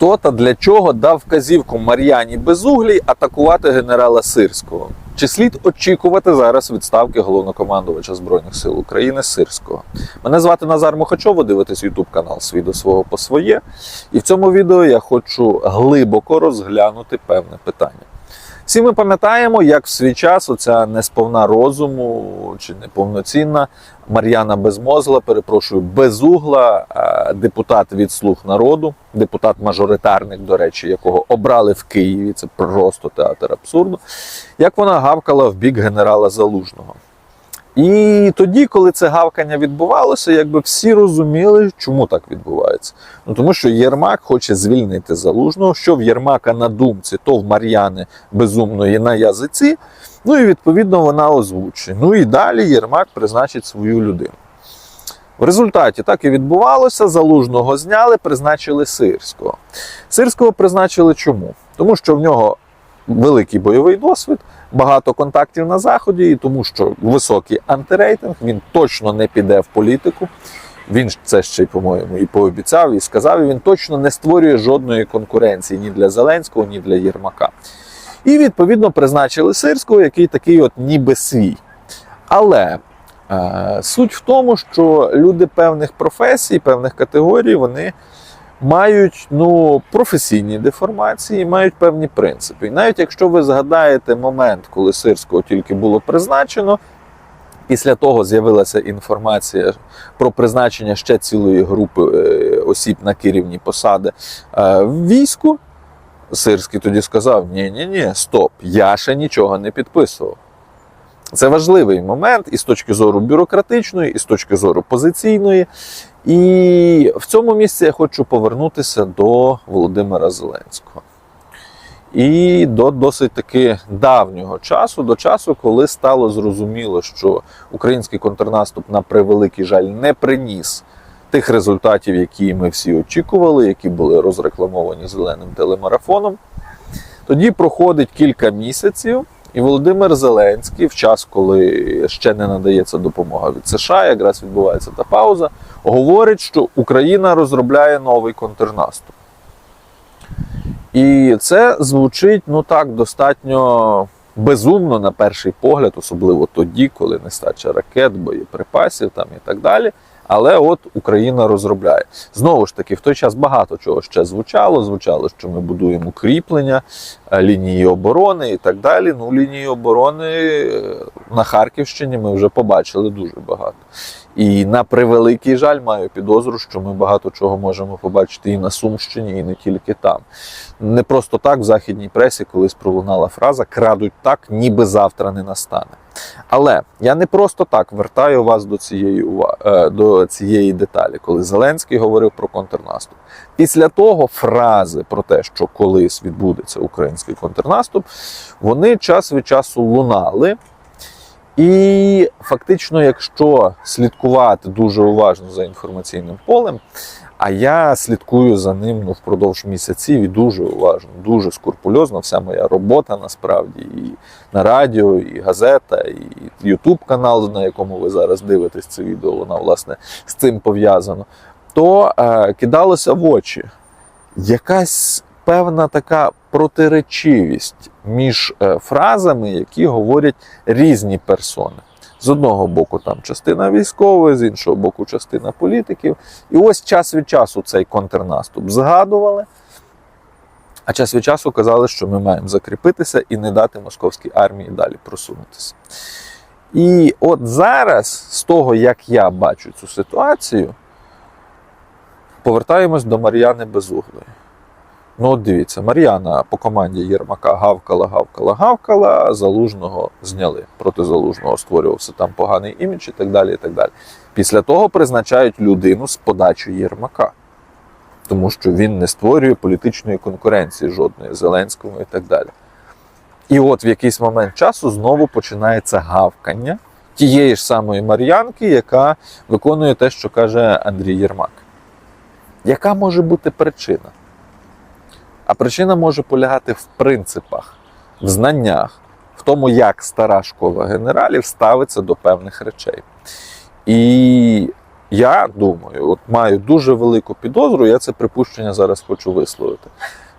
Хто та для чого дав вказівку Мар'яні Безуглій атакувати генерала Сирського? Чи слід очікувати зараз відставки головнокомандувача Збройних сил України Сирського? Мене звати Назар Мухачов, ви дивитесь YouTube канал Свій до свого по своє. І в цьому відео я хочу глибоко розглянути певне питання. Всі ми пам'ятаємо, як в свій час оця несповна розуму чи неповноцінна Мар'яна Безмозла, перепрошую, безугла, е, депутат від слуг народу, депутат мажоритарник, до речі, якого обрали в Києві. Це просто театр абсурду. Як вона гавкала в бік генерала Залужного. І тоді, коли це гавкання відбувалося, якби всі розуміли, чому так відбувається. Ну тому що Єрмак хоче звільнити залужного, що в Єрмака на думці, то в Мар'яни безумної на язиці. Ну і відповідно вона озвучить. Ну і далі Єрмак призначить свою людину. В результаті так і відбувалося. Залужного зняли, призначили Сирського. Сирського призначили чому? Тому що в нього великий бойовий досвід, багато контактів на заході, і тому що високий антирейтинг, він точно не піде в політику. Він це ще й, по-моєму, і пообіцяв, і сказав, і він точно не створює жодної конкуренції ні для Зеленського, ні для Єрмака. І відповідно призначили Сирського, який такий, от ніби свій. Але е, суть в тому, що люди певних професій, певних категорій, вони мають ну, професійні деформації, мають певні принципи. І навіть якщо ви згадаєте момент, коли Сирського тільки було призначено, після того з'явилася інформація про призначення ще цілої групи е, осіб на керівні посади е, в війську. Сирський тоді сказав: ні, ні, ні, стоп, я ще нічого не підписував. Це важливий момент і з точки зору бюрократичної, і з точки зору позиційної. І в цьому місці я хочу повернутися до Володимира Зеленського. І до досить таки давнього часу, до часу, коли стало зрозуміло, що український контрнаступ, на превеликий жаль, не приніс тих результатів, які ми всі очікували, які були розрекламовані зеленим телемарафоном. Тоді проходить кілька місяців, і Володимир Зеленський, в час, коли ще не надається допомога від США, якраз відбувається та пауза, говорить, що Україна розробляє новий контрнаступ. І це звучить ну так достатньо безумно на перший погляд, особливо тоді, коли нестача ракет, боєприпасів там і так далі. Але от Україна розробляє. Знову ж таки, в той час багато чого ще звучало. Звучало, що ми будуємо укріплення, е, лінії оборони і так далі. Ну, лінії оборони е, на Харківщині ми вже побачили дуже багато. І на превеликий жаль, маю підозру, що ми багато чого можемо побачити і на Сумщині, і не тільки там. Не просто так в західній пресі колись пролунала фраза крадуть так, ніби завтра не настане. Але я не просто так вертаю вас до цієї ува- е, до цієї деталі, коли Зеленський говорив про контрнаступ. Після того фрази про те, що колись відбудеться український контрнаступ, вони час від часу лунали. І фактично, якщо слідкувати дуже уважно за інформаційним полем, а я слідкую за ним ну, впродовж місяців і дуже уважно, дуже скрупульозно. Вся моя робота насправді і на радіо, і газета, і Ютуб канал, на якому ви зараз дивитесь це відео, вона власне з цим пов'язано. То е, кидалося в очі якась певна така протиречивість між е, фразами, які говорять різні персони. З одного боку, там частина військових, з іншого боку, частина політиків. І ось час від часу цей контрнаступ згадували, а час від часу казали, що ми маємо закріпитися і не дати московській армії далі просунутися. І от зараз, з того, як я бачу цю ситуацію, повертаємось до Мар'яни Безуглої. Ну, от дивіться, Мар'яна по команді Єрмака гавкала, гавкала, гавкала, залужного зняли. Проти залужного створювався там поганий імідж і так далі. і так далі. Після того призначають людину з подачі Єрмака, тому що він не створює політичної конкуренції жодної Зеленському і так далі. І от в якийсь момент часу знову починається гавкання тієї ж самої Мар'янки, яка виконує те, що каже Андрій Єрмак. Яка може бути причина? А причина може полягати в принципах, в знаннях, в тому, як стара школа генералів ставиться до певних речей. І я думаю, от маю дуже велику підозру, я це припущення зараз хочу висловити,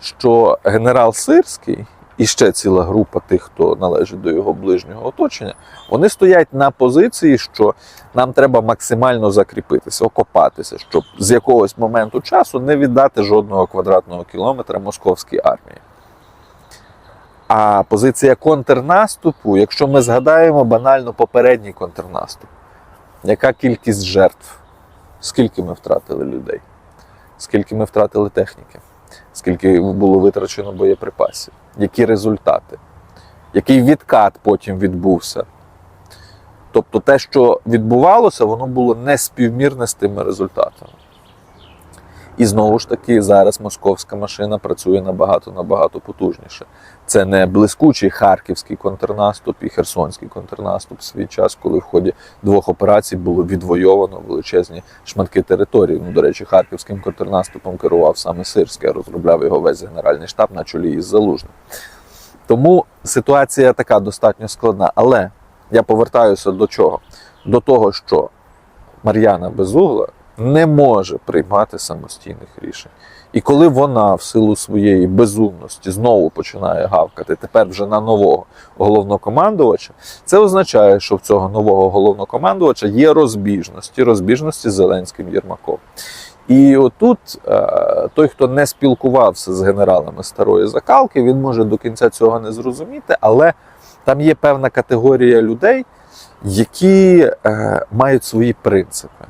що генерал Сирський і ще ціла група тих, хто належить до його ближнього оточення, вони стоять на позиції, що нам треба максимально закріпитися, окопатися, щоб з якогось моменту часу не віддати жодного квадратного кілометра московській армії. А позиція контрнаступу, якщо ми згадаємо банально попередній контрнаступ, яка кількість жертв? Скільки ми втратили людей? Скільки ми втратили техніки? Скільки було витрачено боєприпасів? Які результати? Який відкат потім відбувся? Тобто те, що відбувалося, воно було неспівмірне з тими результатами. І знову ж таки, зараз московська машина працює набагато набагато потужніше. Це не блискучий харківський контрнаступ і херсонський контрнаступ в свій час, коли в ході двох операцій було відвойовано величезні шматки території. Ну, до речі, харківським контрнаступом керував саме Сирський, розробляв його весь генеральний штаб на чолі із Залужним. Тому ситуація така достатньо складна. Але я повертаюся до чого? До того, що Мар'яна Безугла не може приймати самостійних рішень. І коли вона в силу своєї безумності знову починає гавкати тепер вже на нового головнокомандувача, це означає, що в цього нового головнокомандувача є розбіжності, розбіжності з Зеленським Єрмаком. І отут е, той, хто не спілкувався з генералами старої закалки, він може до кінця цього не зрозуміти, але там є певна категорія людей, які е, мають свої принципи.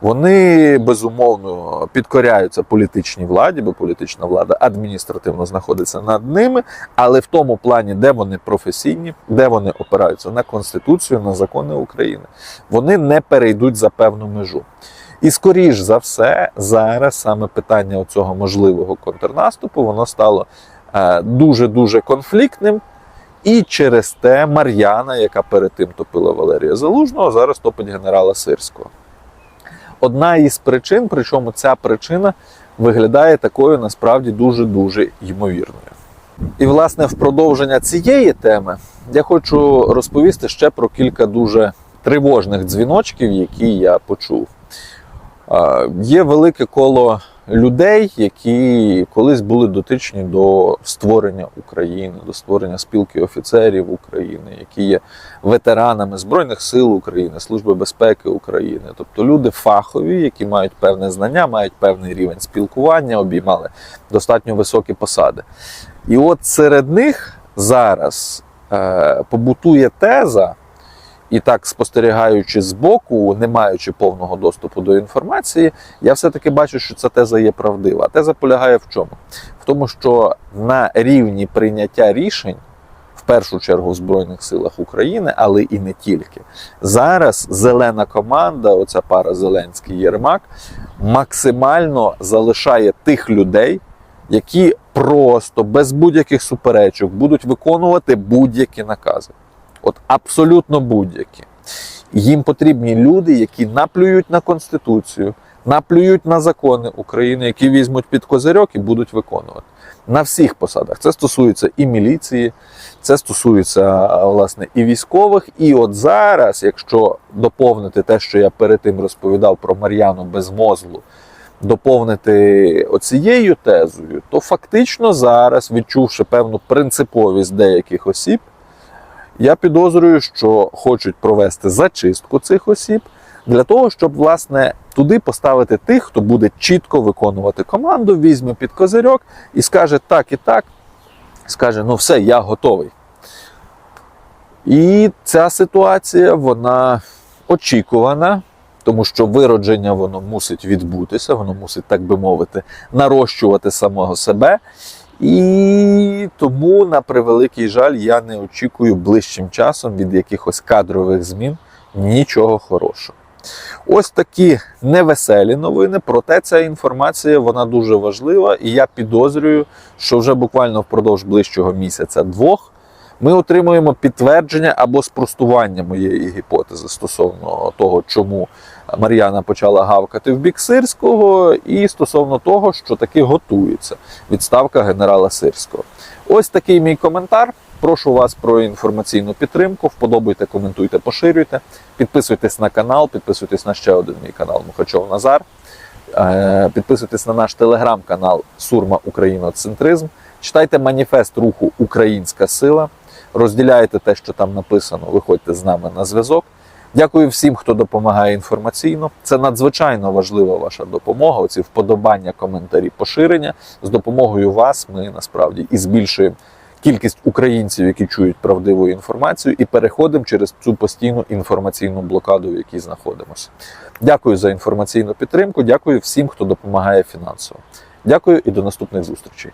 Вони безумовно підкоряються політичній владі, бо політична влада адміністративно знаходиться над ними, але в тому плані, де вони професійні, де вони опираються на конституцію, на закони України, вони не перейдуть за певну межу. І скоріш за все, зараз саме питання цього можливого контрнаступу воно стало дуже дуже конфліктним. І через те Мар'яна, яка перед тим топила Валерія Залужного, зараз топить генерала Сирського одна із причин, причому ця причина виглядає такою насправді дуже-дуже ймовірною. І, власне, в продовження цієї теми я хочу розповісти ще про кілька дуже тривожних дзвіночків, які я почув. Є велике коло людей, які колись були дотичні до створення України, до створення спілки офіцерів України, які є ветеранами Збройних сил України, Служби безпеки України, тобто люди фахові, які мають певне знання, мають певний рівень спілкування, обіймали достатньо високі посади. І от серед них зараз е, побутує теза. І так, спостерігаючи збоку, не маючи повного доступу до інформації, я все-таки бачу, що ця теза є правдива. А теза полягає в чому? В тому, що на рівні прийняття рішень, в першу чергу в Збройних силах України, але і не тільки, зараз зелена команда, оця пара Зеленський Єрмак, максимально залишає тих людей, які просто без будь-яких суперечок будуть виконувати будь-які накази. От абсолютно будь-які. Їм потрібні люди, які наплюють на Конституцію, наплюють на закони України, які візьмуть під козирьок і будуть виконувати. На всіх посадах. Це стосується і міліції, це стосується власне і військових. І от зараз, якщо доповнити те, що я перед тим розповідав про Мар'яну Безмозлу, доповнити оцією тезою, то фактично зараз, відчувши певну принциповість деяких осіб, я підозрюю, що хочуть провести зачистку цих осіб для того, щоб власне туди поставити тих, хто буде чітко виконувати команду, візьме під козирьок і скаже так і так. Скаже, ну все, я готовий. І ця ситуація, вона очікувана, тому що виродження воно мусить відбутися, воно мусить, так би мовити, нарощувати самого себе. І тому, на превеликий жаль, я не очікую ближчим часом від якихось кадрових змін нічого хорошого. Ось такі невеселі новини, проте ця інформація вона дуже важлива, і я підозрюю, що вже буквально впродовж ближчого місяця-двох ми отримуємо підтвердження або спростування моєї гіпотези стосовно того, чому Мар'яна почала гавкати в бік Сирського, і стосовно того, що таки готується відставка генерала Сирського. Ось такий мій коментар. Прошу вас про інформаційну підтримку. Вподобайте, коментуйте, поширюйте. Підписуйтесь на канал, підписуйтесь на ще один мій канал Мухачов Назар. Е, Підписуйтесь на наш телеграм-канал Сурма Україноцентризм. Читайте маніфест руху Українська сила. Розділяйте те, що там написано. Виходьте з нами на зв'язок. Дякую всім, хто допомагає інформаційно. Це надзвичайно важлива ваша допомога. Оці вподобання, коментарі, поширення. З допомогою вас ми насправді і збільшуємо кількість українців, які чують правдиву інформацію, і переходимо через цю постійну інформаційну блокаду, в якій знаходимося. Дякую за інформаційну підтримку. Дякую всім, хто допомагає фінансово. Дякую і до наступних зустрічей.